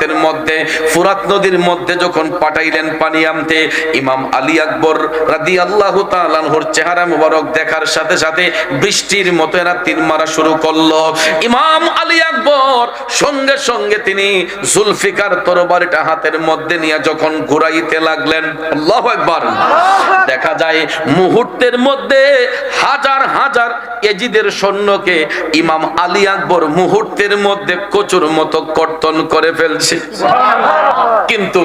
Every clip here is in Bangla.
রাতের মধ্যে, ফুরাত নদীর মধ্যে যখন পাঠাইলেন পানি আনতে, ইমাম আলী আকবর রাদি আল্লাহ তালহর চেহারা মুবারক দেখার সাথে সাথে বৃষ্টির মতো এরা তীর মারা শুরু করল। ইমাম আলী আকবর সঙ্গে সঙ্গে তিনি জুলফিকার তরবারিটা হাতের মধ্যে নিয়ে যখন ঘুরাইতে লাগলেন আল্লাহ একবার দেখা যায় মুহূর্তের মধ্যে হাজার হাজার এজিদের সৈন্যকে ইমাম আলী আকবর মুহূর্তের মধ্যে কচুর মতো কর্তন করে ফেলছে। কিন্তু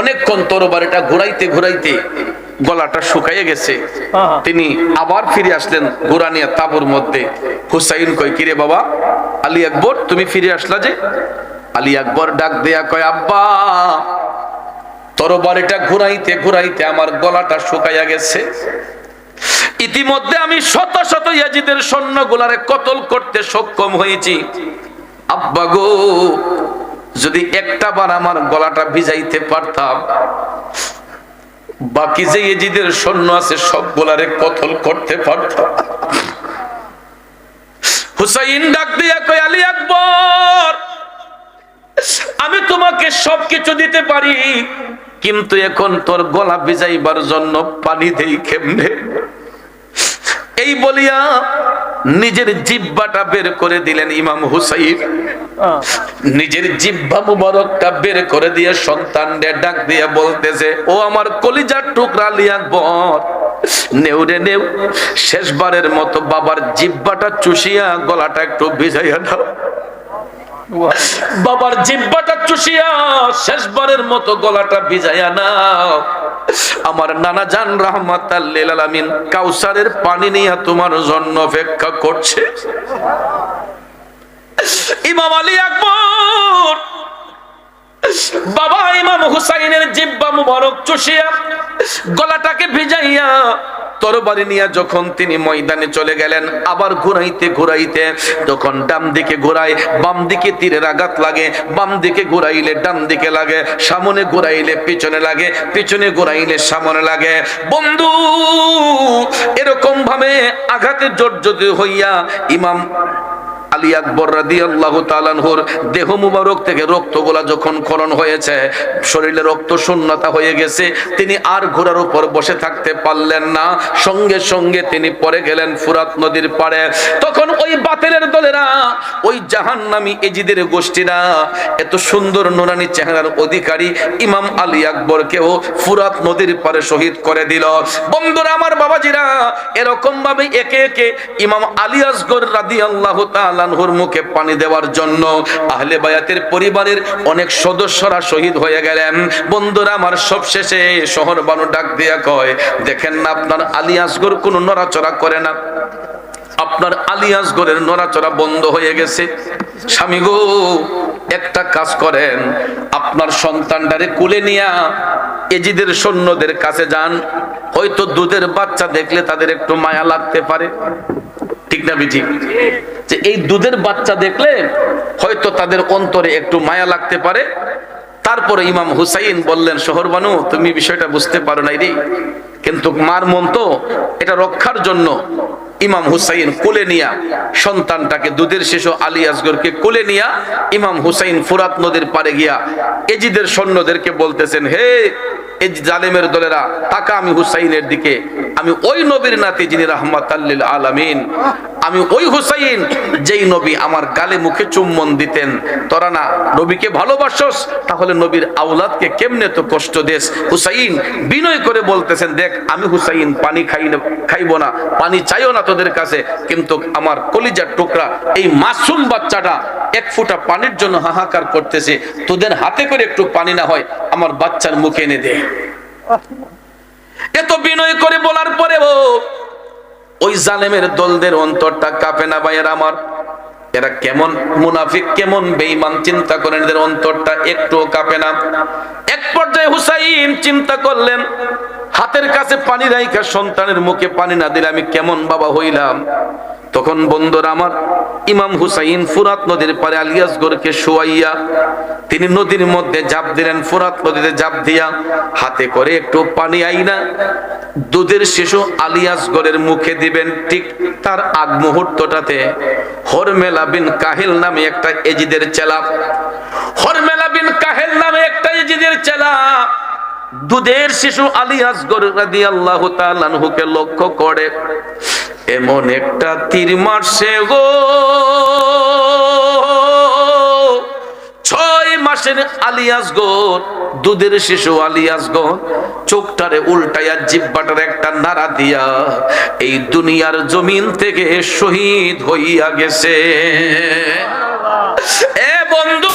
অনেকক্ষণ তরবারিটা ঘুরাইতে ঘুরাইতে গলাটা শুকাইয়ে গেছে। তিনি আবার ফিরে আসলেন ঘোড়া নিয়ে তাবুর মধ্যে। হুসাইন কই কিরে বাবা আলী আকবর, তুমি ফিরে আসলা যে? আলী আকবর ডাক দেয়া কয়, আব্বা, তরবারিটা ঘুরাইতে ঘুরাইতে আমার গলাটা শুকাইয়া গেছে। ইতিমধ্যে আমি শত শত ইয়াজিদের সৈন্যগুলারে কতল করতে সক্ষম হয়েছি। আব্বা গো, যদি একটা বার আমার গলাটা ভিজাইতে পারতাম, বাকি যে এজিদের সৈন্য আছে সবগুলারে কতল করতে পারতাম। হুসাইন ডাক দিয়া কই আলী আকবর আমি তোমাকে সবকিছু দিতে পারি কিন্তু এখন তোর গলা ভিজাইবার জন্য পানি দেই কেমনে? এই বলিয়া নিজের জিব্বাটা বের করে দিলেন ইমাম হুসাইন। নিজের জিব্বা মুবারকটা বের করে দিয়ে সন্তানদের ডাক দিয়ে বলতেছে ও আমার কলিজার টুকরা লিয়াকবর নেউরে নেউ, শেষবারের মতো বাবার জিব্বাটা চুষিয়া গলাটা একটু ভিজাইয়া দাও। বাবার জিব্বাটা চুষিয়া শেষবারের মতো গলাটা ভিজাইয়া নাও। আমার নানা জান রহমত আলামিন কাউসারের পানি নিয়ে তোমার জন্য অপেক্ষা করছে। ইমাম আলী আকবর বাবা ইমাম হুসাইনের জিব্বা মুবারক চুষিয়া, গলাটাকে ভিজাইয়া তরবারি নিয়ে যখন তিনি ময়দানে চলে গেলেন, আবার ঘুরাইতে ঘুরাইতে যখন ডান দিকে ঘুরায়, বাম দিকে তীরের আঘাত লাগে, বাম দিকে ঘুরাইলে ডান দিকে লাগে, সামনে ঘুরাইলে পিছনে লাগে, পিছনে ঘুরাইলে সামনে লাগে। বন্ধু এরকম ভাবে আঘাতে জর্জরিত হইয়া ইমাম আলী আকবর রাদিয়াল্লাহু তাআলার দেহ মুবারক থেকে রক্তগুলা যখন খরণ হয়েছে, শরীরে রক্ত শূন্যতা হয়ে গেছে, তিনি আর ঘোড়ার উপর বসে থাকতে পারলেন না। সঙ্গে সঙ্গে তিনি পড়ে গেলেন ফুরাত নদীর পাড়ে। তখন ওই বাতিলের দলেরা, ওই জাহান্নামী এজিদের গোষ্ঠীরা, এত সুন্দর নুরানি চেহারার অধিকারী ইমাম আলী আকবরকেও ফুরাত নদীর পারে শহীদ করে দিল। বন্ধুরা, আমার বাবাজিরা এরকম ভাবে একে একে ইমাম আলী আসগর রাদিয়াল্লাহু তাআলা তালানহুর মুখে পানি দেওয়ার জন্য আহলে বায়াতের পরিবারের অনেক সদস্যরা শহীদ হয়ে গেলেন। বন্ধুরা, আমার সবশেষে শহর বানু ডাক দিয়া কয়, দেখেন না আপনার আলী আসগর কোনো নড়াচড়া করে না। আপনার আলিয়াস গরের নড়াচড়া বন্ধ হয়ে গেছে। স্বামী গো, একটা কাজ করেন, আপনার সন্তানটারে কুলে নিয়া এজিদের সৈন্যদের কাছে যান। হয়তো দুধের বাচ্চা দেখলে তাদের একটু মায়া লাগতে পারে। ঠিক না বিজি যে এই দুধের বাচ্চা দেখলে হয়তো তাদের অন্তরে একটু মায়া লাগতে পারে। তারপরে ইমাম হুসাইন বললেন, শহর বানু, তুমি বিষয়টা বুঝতে পারো নাই রে। কিন্তু মার মন তো এটা রক্ষার জন্য ইমাম হুসাইন কোলে নিয়া সন্তানটাকে, দুধের শিশু আলী আসগরকে কোলে নিয়া ইমাম হুসাইন ফুরাত নদীর পারে গিয়া এজিদের সৈন্যদেরকে বলতেছেন, হে এই জালেমের দলেরা, তাকা আমি হুসাইনের দিকে। আমি ওই নবীর নাতি যিনি রাহমাত আলামিন, আমি ওই হুসাইন যেই নবী আমার গালে মুখে চুম্বন দিতেন। তোরা না নবীকে ভালোবাসস, তাহলে নবীর আউলাদকে কেমনে তো কষ্ট দেশ হুসাইন বিনয় করে বলতেছেন, দেখ, আমি হুসাইন, পানি খাই খাইবো না, পানি চাইও না তোদের কাছে, কিন্তু আমার কলিজার টুকরা, এই মাসুম বাচ্চাটা এক ফুটা পানির জন্য হাহাকার করতেছে। তোদের হাতে করে একটু পানি না হয়, আমার বাচ্চার মুখে এনে দে। বিনয় করে বলার পরেও ওই জালেমের দলদের অন্তরটা কাঁপে না ভাইয়ের আমার। এরা কেমন মুনাফিক, কেমন বেঈমান, চিন্তা করেন এদের অন্তরটা একটুও কাঁপে না। এক পর্যায়ে হুসাইন চিন্তা করলেন, হাতের কাছে পানি রাইখা সন্তানের মুখে পানি না দিলে আমি কেমন বাবা হইলাম। তখন বন্ধুরা আমার ইমাম হুসাইন ফুরাত নদীর পারে আলিয়াসগরকে শোয়াইয়া তিনি নদীর মধ্যে জাপ দিলেন, ফুরাত নদীতে জাপ দিয়া হাতে করে একটু পানি আইনা দুধের শিশু আলিয়াসগড়ের মুখে দিবেন। ঠিক তার আগ মুহূর্তটাতে হরমেলা বিন কাহিল নামে একটা এজিদের চেলা। হরমেলা বিন কাহিল চেলা। দুধের শিশু আলী আসগর রাদিয়াল্লাহু তাআলা আনহুকে লক্ষ্য করে। এমন একটা তীর মারছে গো। ছয় মাসের আলিয়াস গোর দুধের শিশু আলিয়াস গোর চোখটারে উল্টাইয়া জিব্বাটার একটা নাড়া দিয়া এই দুনিয়ার জমিন থেকে শহীদ হইয়া গেছে। এ বন্ধু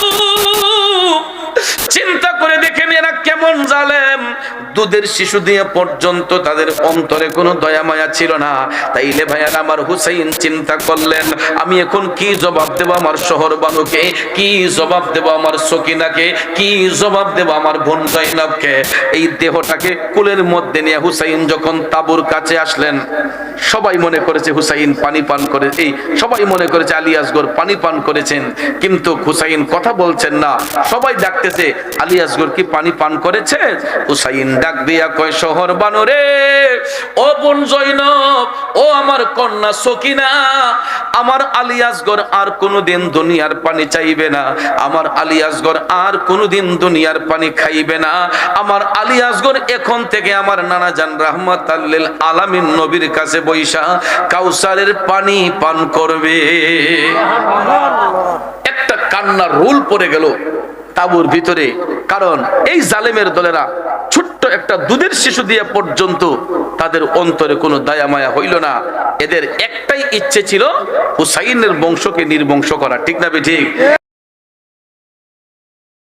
চিন্তা করে দেখেন এরা কেমন জালেম দুধের শিশু দিয়ে পর্যন্ত তাদের অন্তরে কোনো দয়া মায়া ছিল না। তাইলে ভাইয়ার আমার হুসাইন চিন্তা করলেন, আমি এখন কি জবাব দেব আমার শহর বানুকে কি জবাব দেব আমার সকিনাকে? কি জবাব দেব আমার বোন জৈনবকে এই দেহটাকে কুলের মধ্যে নিয়ে হুসাইন যখন তাবুর কাছে আসলেন, সবাই মনে করেছে হুসাইন পানি পান করে এই সবাই মনে করেছে আলী আসগর পানি পান করেছেন। কিন্তু হুসাইন কথা বলছেন না। সবাই ডাকতেছে, আলী আসগর কি পানি পান করেছে? হুসাইন ডাক দিয়া কয়, শহর বানরে ও বোন জৈনব, ও আমার কন্যা সকিনা, আমার আলী আসগর আর কোনোদিন দুনিয়ার পানি চাইবে না, আমার আলী আসগর আর কোনোদিন দুনিয়ার পানি খাইবে না, আমার আলী আসগর এখন থেকে আমার নানা জান রাহমাত আল্লিল আলামিন নবীর কাছে বৈশা কাউসারের পানি পান করবে। একটা কান্নার রোল পড়ে গেল। তাবুর ভিতরে। কারণ এই জালেমের দলেরা ছোট্ট একটা দুধের শিশু দিয়ে পর্যন্ত তাদের অন্তরে কোনো দায়ামায়া হইল না। এদের একটাই ইচ্ছে ছিল হুসাইনের বংশকে নির্বংশ করা। ঠিক না ঠিক?